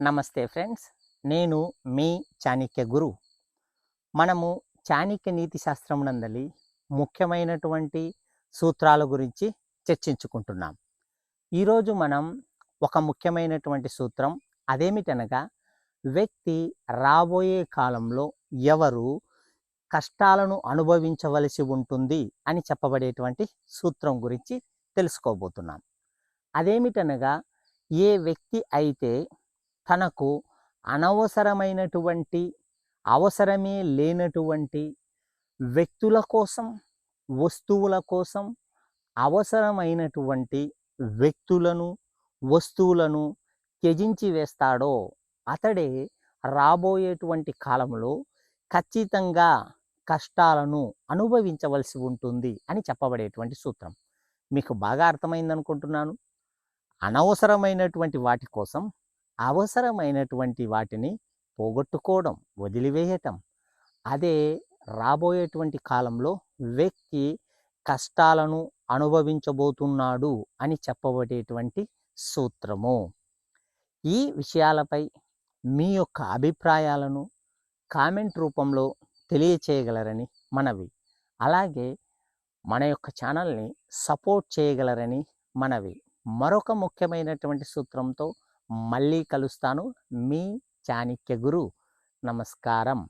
నమస్తే ఫ్రెండ్స్ నేను మీ చాణక్య గురు. మనము చాణక్య నీతి శాస్త్రం నందలి ముఖ్యమైనటువంటి సూత్రాల గురించి చర్చించుకుంటున్నాం. ఈరోజు మనం ఒక ముఖ్యమైనటువంటి సూత్రం అదేమిటనగా వ్యక్తి రాబోయే కాలంలో ఎవరు కష్టాలను అనుభవించవలసి ఉంటుంది అని చెప్పబడేటువంటి సూత్రం గురించి తెలుసుకోబోతున్నాం. అదేమిటనగా ఏ వ్యక్తి అయితే తనకు అనవసరమైనటువంటి అవసరమే లేనటువంటి వ్యక్తుల కోసం వస్తువుల కోసం అవసరమైనటువంటి వ్యక్తులను వస్తువులను త్యజించి వేస్తాడో అతడే రాబోయేటువంటి కాలంలో ఖచ్చితంగా కష్టాలను అనుభవించవలసి ఉంటుంది అని చెప్పబడేటువంటి సూత్రం. మీకు బాగా అర్థమైంది అనుకుంటున్నాను అనవసరమైనటువంటి వాటి కోసం అవసరమైనటువంటి వాటిని పోగొట్టుకోవడం వదిలివేయటం. అదే రాబోయేటువంటి కాలంలో వ్యక్తి కష్టాలను అనుభవించబోతున్నాడు అని చెప్పబడేటువంటి సూత్రము. ఈ విషయాలపై మీ యొక్క అభిప్రాయాలను కామెంట్ రూపంలో తెలియచేయగలరని మనవి. అలాగే మన యొక్క ఛానల్ని సపోర్ట్ చేయగలరని మనవి. మరొక ముఖ్యమైనటువంటి సూత్రంతో మళ్ళీ కలుస్తాను. మీ చాణిక్య గురు. నమస్కారం.